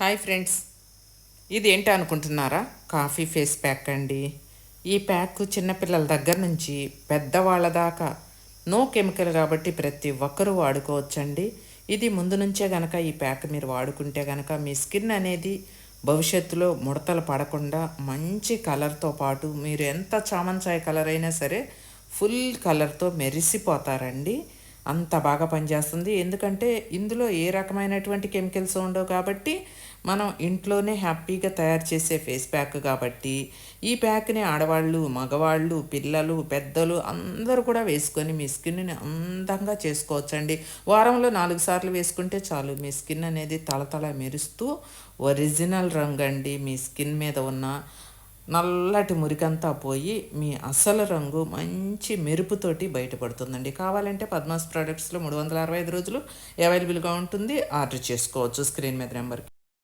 Hi friends. ఇది ఏంటి అనుకుంటున్నారా? కాఫీ ఫేస్ ప్యాక్ అండి. ఈ ప్యాక్ చిన్నపిల్లల దగ్గర నుంచి పెద్దవాళ్ళ దాకా. నో కెమికల్ కాబట్టి ప్రతి ఒక్కరూ వాడుకోవచ్చండి. ఇది ముందు నుంచే గనక ఈ ప్యాక్ మీరు వాడుకుంటే గనక మీ స్కిన్ అనేది భవిష్యత్తులో ముడతలు పడకుండా మంచి కలర్తో పాటు మీరు ఎంత చామంచాయ కలర్ అయినా సరే ఫుల్ కలర్తో మెరిసిపోతారండి. అంత బాగా పనిచేస్తుంది. ఎందుకంటే ఇందులో ఏ రకమైనటువంటి కెమికల్స్ ఉండవు కాబట్టి మనం ఇంట్లోనే హ్యాపీగా తయారు చేసే ఫేస్ ప్యాక్ కాబట్టి ఈ ప్యాక్ని ఆడవాళ్ళు మగవాళ్ళు పిల్లలు పెద్దలు అందరూ కూడా వేసుకొని మీ స్కిన్ని అందంగా చేసుకోవచ్చండి. వారంలో నాలుగు సార్లు వేసుకుంటే చాలు. మీ స్కిన్ అనేది తలతల మెరుస్తూ ఒరిజినల్ రంగు అండి మీ స్కిన్ మీద ఉన్న నల్లటి మురికంతా పోయి మీ అసలు రంగు మంచి మెరుపుతోటి బయటపడుతుందండి. కావాలంటే పద్మాస్ ప్రోడక్ట్స్లో మూడు వందల అరవై ఐదు రోజులు అవైలబుల్గా ఉంటుంది. ఆర్డర్ చేసుకోవచ్చు స్క్రీన్ మీద నెంబర్కి.